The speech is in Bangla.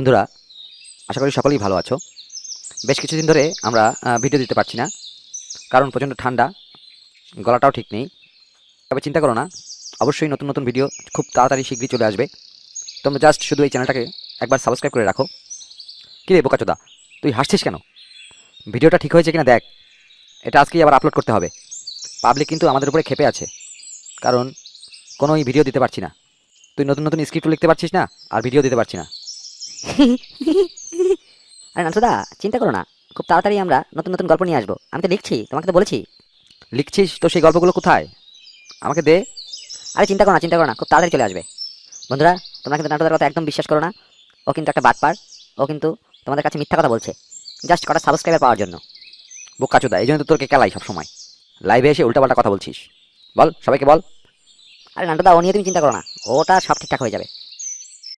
বন্ধুরা, আশা করি সকলেই ভালো আছো। বেশ কিছুদিন ধরে আমরা ভিডিও দিতে পারছি না, কারণ প্রচণ্ড ঠান্ডা, গলাটাও ঠিক নেই। তবে চিন্তা করো না, অবশ্যই নতুন নতুন ভিডিও খুব তাড়াতাড়ি শীঘ্রই চলে আসবে। তোমরা জাস্ট শুধু এই চ্যানেলটাকে একবার সাবস্ক্রাইব করে রাখো। কী রে বোকাচোদা, তুই হাসছিস কেন? ভিডিওটা ঠিক হয়েছে কিনা দেখ, এটা আজকেই আবার আপলোড করতে হবে। পাবলিক কিন্তু আমাদের উপরে ক্ষেপে আছে, কারণ কোনোই ভিডিও দিতে পারছি না। তুই নতুন নতুন স্ক্রিপ্ট লিখতে পারছিস না, আর ভিডিও দিতে পারছি না। আরে নান্টুদা চিন্তা করো না। খুব তাড়াতাড়ি আমরা নতুন নতুন গল্প নিয়ে আসব। আমি তো লিখছি তোমাকে তো বলেছি। লিখছিস? তো সেই গল্পগুলো কোথায়? আমাকে দে। আরে চিন্তা করো না চিন্তা করো না খুব তাড়াতাড়ি চলে আসবে। বন্ধুরা তোমরা কিন্তু নাটুদার কথা একদম বিশ্বাস করো না। ও কিন্তু একটা বাটপার। ও কিন্তু তোমাদের কাছে মিথ্যা কথা বলছে। জাস্ট কটা সাবস্ক্রাইবার পাওয়ার জন্য। বোকাচোদা এই জন্য তো তোরকে কেলাই সবসময়। লাইভে এসে উল্টাপাল্টা কথা বলছিস। বল সবাইকে বল। আরে নাটুদা ও নিয়ে তুমি চিন্তা করো না। ওটা সব ঠিকঠাক হয়ে যাবে।